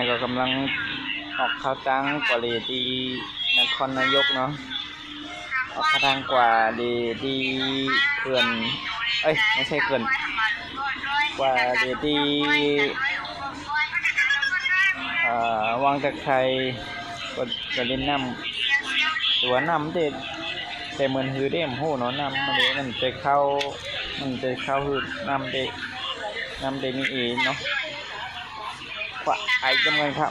ให้ก็กำลังออกข่าวตังกว่าเลดีนครนายกเนาะออกข่าวตังกว่าเลดีเขื่อนเอ้ยไม่ใช่เขื่อนกว่าเลดีอ่อวังตะไคร้ก็ก็เล่นน้ำตัวน้ำเด็ดแต่เหมือนฮือเด้มโหเนาะน้ำมันเดมันจะเข้ามันจะเข้าฮือน้ำเด็ดน้ำเด็ดมีเองเนาะ ขวาไอ้จำเงินครับ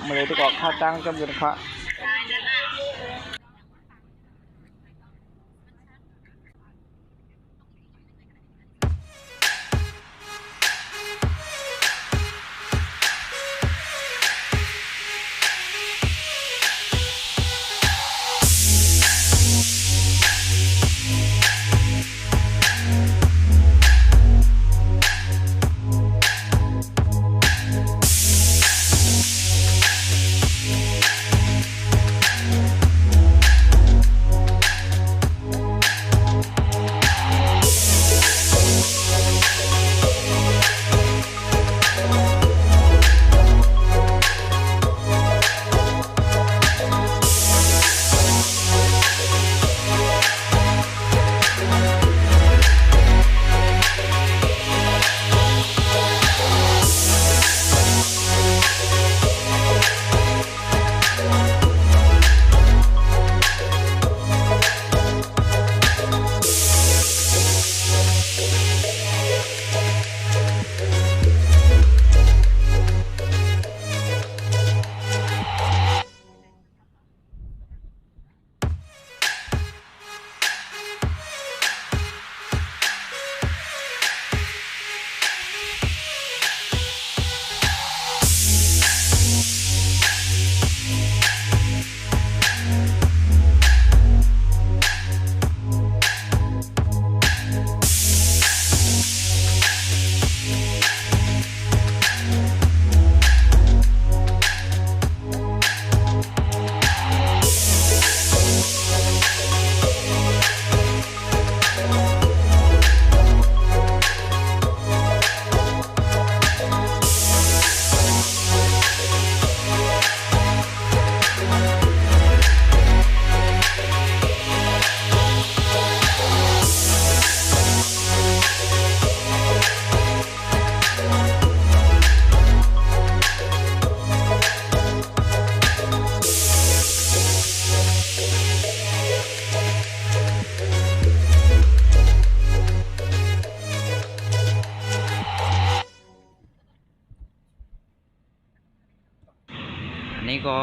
นี้ก็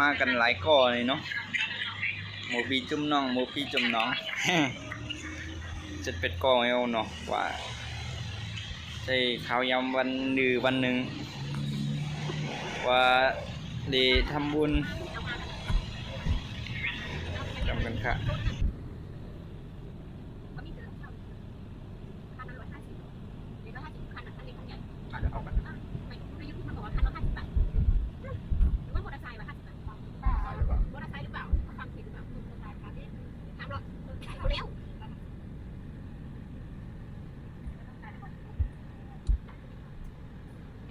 มากันหลายก่อเลยเนาะหมูปีจุ่มน้องหมูปีจุ่มน้องจะเป็ดก่อเอวเนาะว่าใช่ข้าวยำวันหนึ่งวันหนึ่งว่าดีทำบุญจำกันค่ะ อาจจะเอาแบบตายหรือเปล่า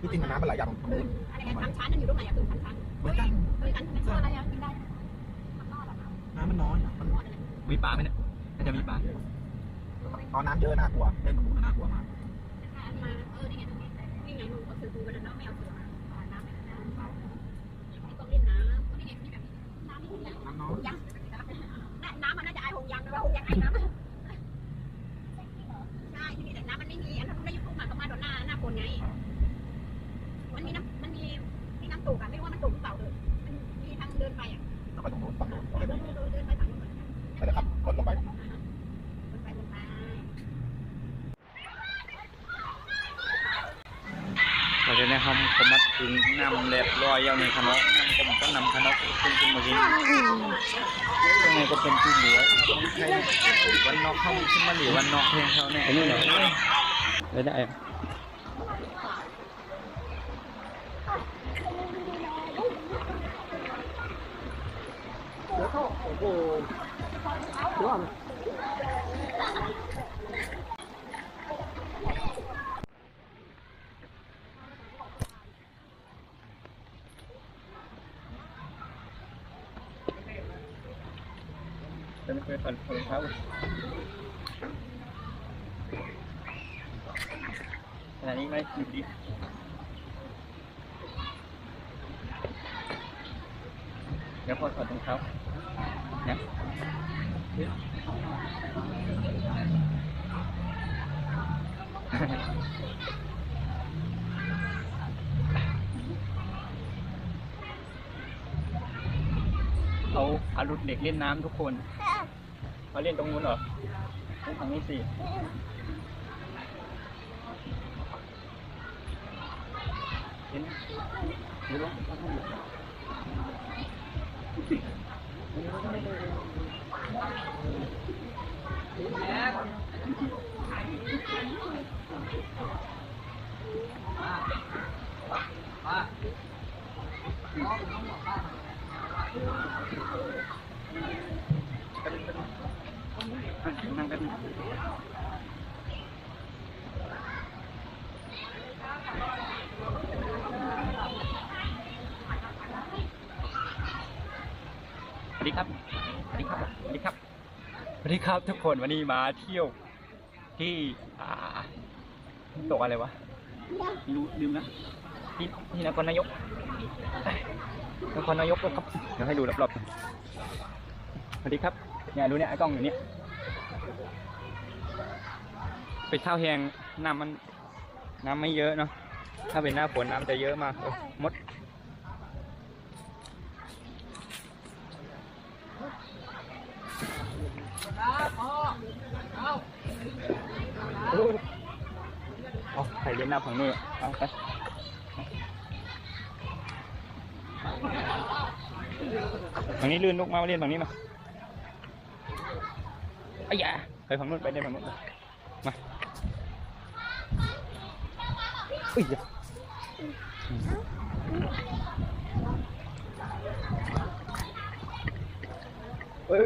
ที่จริงมันน้ำมันไหลยาวตรงนู้นเหมือนกันน้ำมันน้อยมันมีปลาไหมเนี่ยน่าจะมีปลาตอนน้ำเยอะน่ากลัวเล่นกับหมูน่ากลัวมากน้ำน้อย น้ำมันน่าจะไอหงยังแต่ว่าหงยังไอน้ำใช่ที่นี่แต่น้ำมันไม่มีอันนั้นได้ยุคมาประมาณหน้าหน้าฝนไง มันมีน้ำมันมีมีน้ำตกอะไม่รู้ว่ามันตกหรือเปล่าเลยมันมีทางเดินไปอะ ต้องไปตรงนู้นฝั่งนู้น เดินเดินเดินไปฝั่งนู้น ไปเลยครับกดลงไป เดินไปเดินไป เราจะนะครับผมมาถึงนำเรียบรอยแล้วในคณะนำผมก็นำคณะขึ้นขึ้นมากินยังไงก็เป็นที่เหลือใครวันนอกเข้าขึ้นมาเหรือวันนอกเพลงเขานี่ยอันนี้เหรอได้ได้จะไม่เคย ถอดรองเท้าขณะนี้ไหม่อยู่ดีเดี๋ยวพอถอดรองเท้านะเขาอารุณเด็กเล่นน้ำทุกคน เขาเล่นตรงนู้นเหรอเล่นทางนี้สิเห็นเห็นไหมนั่ง ดีครับ สวัสดีครับ สวัสดีครับ สวัสดีครับทุกคนวันนี้มาเที่ยวที่อ่าตกอะไรวะไม่รู้ลืมนะที่ที่นครนายกนครนายกครับ เดี๋ยวให้ดูรอบๆสวัสดีครับ เนี่ยดูเนี่ยไอ้กล้องอยู่เนี่ยไปเท่าแหงน้ำมันน้ำไม่เยอะเนาะ ถ้าเป็นหน้าฝนน้ำจะเยอะมากเออมด เอาใส่เล่นหน้าฝั่งนู้นเอาไปฝั่งนี้ลื่นลูกมาเล่นฝั่งนี้มาไอ้ยาไปฝั่งนู้นไปเล่นฝั่งนู้นมาอ้ยาเอ้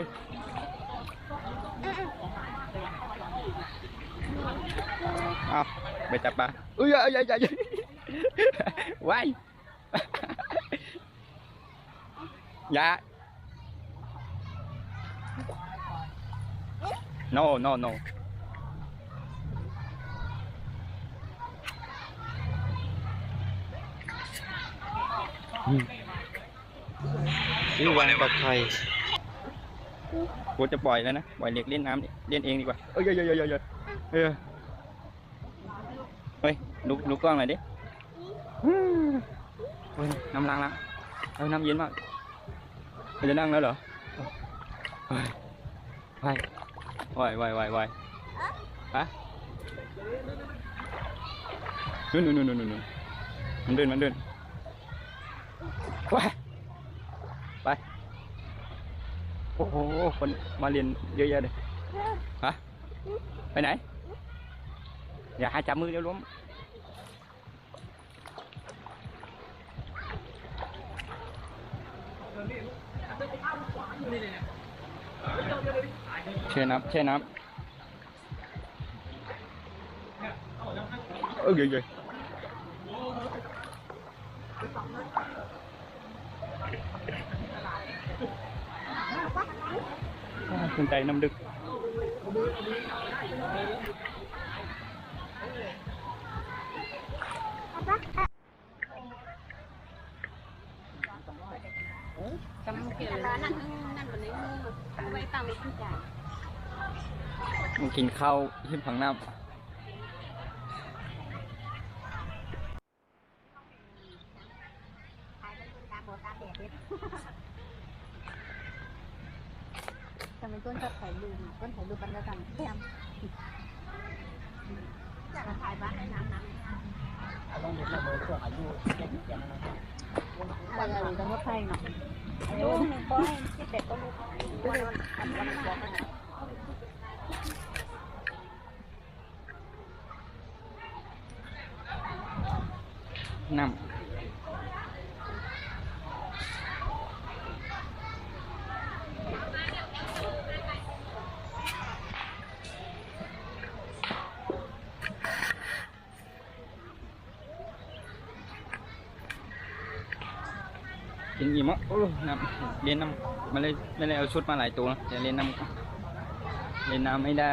ย à, bị tập ba ui ơi ơi ơi quay. Dạ. No no no. Yêu quan bậc thầy. กูจะปล่อยแล้วนะ ปล่อยเด็กเล่นน้ำเล่นเองดีกว่า เอ้ยเอ้ยเอ้ยเอ้ยเอ้ยเอ้ยเฮ้ยดูดูกล้องหน่อยดิเฮ้ยน้ำล้างล้างเฮ้ยน้ำเย็นมากจะนั่งแล้วเหรอเฮ้ยไปไหวไหวไหวไหวฮะนู่นนู่นนู่นนู่นมันเดินมันเดินไปไป โอ้โห คนมาเรียนเยอะแยะเลย ฮะ ไปไหน อย่าให้จับมือเดี๋ยวล้มเช่น้ำเช่น้ำเออเยอะๆ สนใจน้ำดึกจำเกี่ยวนั่นนั่นบนนี้าว้ตั้งไว้ตั้งใจมึงกินข้าวที่ผังน้ำายเป็นตาโบตาแดดเนี่ยทำไม ต้นชอบถ่ายรูปต้นถ่ายรูปกันแล้วกันแซมอยากถ่ายบ้านในน้ำน้ำลองเด็กเราเบอร์ช่วอายุเด็กแก่นะครับอะไรอะไรต้องว่าใครเนาะลูกหนึ่งก็ที่เด็กก็ลูกด้วยอันนี้มันบอกนน้ำ อิ่มอะโอ้น้ำเล่นน้ำมาเลยไม่ได้เอาชุดมาหลายตัวนะจะเล่นน้ำเล่นน้ำไม่ได้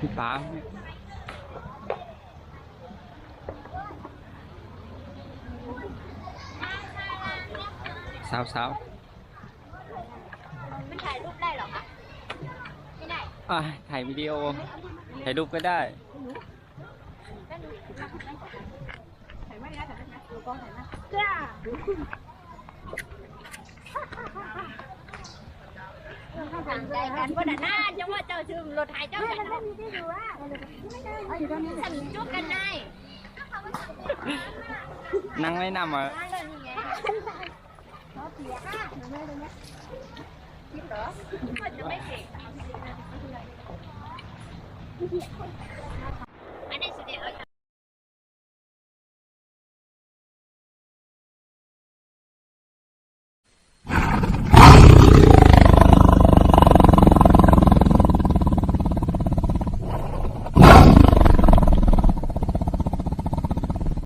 พี่ป๋าสาวสาวมันถ่ายรูปได้หรอคะไม่ได้อะถ่ายวิดีโอ ถ่ายรูปก็ได้ถ่ายไม่ได้ถ่ายไม่ได้ดูกล้องถ่ายนะจ้า ทางใจกันว่าหน้าจังว่าเจ้าชื่อรถหายเจ้ากันนะฉันจุกกันได้นั่งไม่นำอะนั่งเลยนี่ไงเขาเสียค่ะหนูไม่เลยนะคิดเหรอจะไม่เก่ง